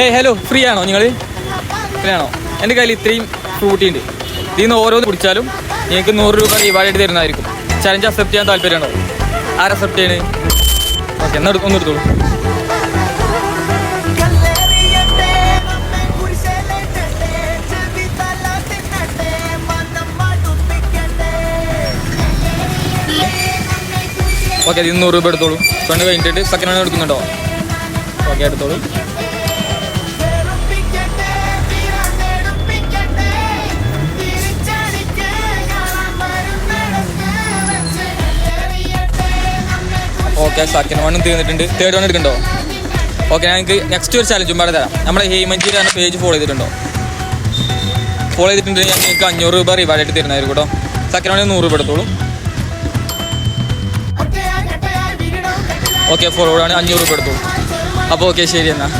ഏയ് hello free ആണോ നിങ്ങൾ ഫ്രീ ആണോ? എന്റെ കയ്യിൽ ഇത്രയും ഫ്രൂട്ടി ഉണ്ട്. ഇതിൽ നിന്ന് ഓരോന്ന് കുടിച്ചാലും നിങ്ങൾക്ക് നൂറ് രൂപ റിവാർഡായിട്ട് തരുന്നതായിരിക്കും. ചലഞ്ച് അക്സെപ്റ്റ് ചെയ്യാൻ താല്പര്യമുണ്ടോ? ആര് അക്സെപ്റ്റ് ചെയ്യണേ? ഓക്കെ എന്നാൽ ഒന്ന് എടുത്തോളൂ ഓക്കെ ഇതിൽ നൂറ് രൂപ എടുത്തോളൂ. പെണ്ണ് കഴിഞ്ഞിട്ട് സെക്കൻഡ് ഹാൻഡ് എടുക്കുന്നുണ്ടോ? ഓക്കെ എടുത്തോളൂ. ഓക്കെ സെക്കൻഡ് വണ്ണും തീർന്നിട്ടുണ്ട് തേർഡ് വൺ എടുക്കണ്ടോ? ഓക്കെ ഞാൻ നിങ്ങൾക്ക് നെക്സ്റ്റ് ഒരു ചലഞ്ചും പാടെ തരാം. നമ്മുടെ ഹേമഞ്ചി പേജ് ഫോളോ ചെയ്തിട്ടുണ്ടോ? ഫോളോ ചെയ്തിട്ടുണ്ടെങ്കിൽ ഞാൻ നിങ്ങൾക്ക് അഞ്ഞൂറ് രൂപ റിവാർഡ് ആയിട്ട് തരുന്നതായിരിക്കും കേട്ടോ. സെക്കൻഡ് വണ്ണിന് നൂറ് രൂപ എടുത്തോളൂ. ഓക്കെ ഫോളോ ആണ് അഞ്ഞൂറ് രൂപ എടുത്തോളൂ. അപ്പോൾ ഓക്കെ ശരി എന്നാൽ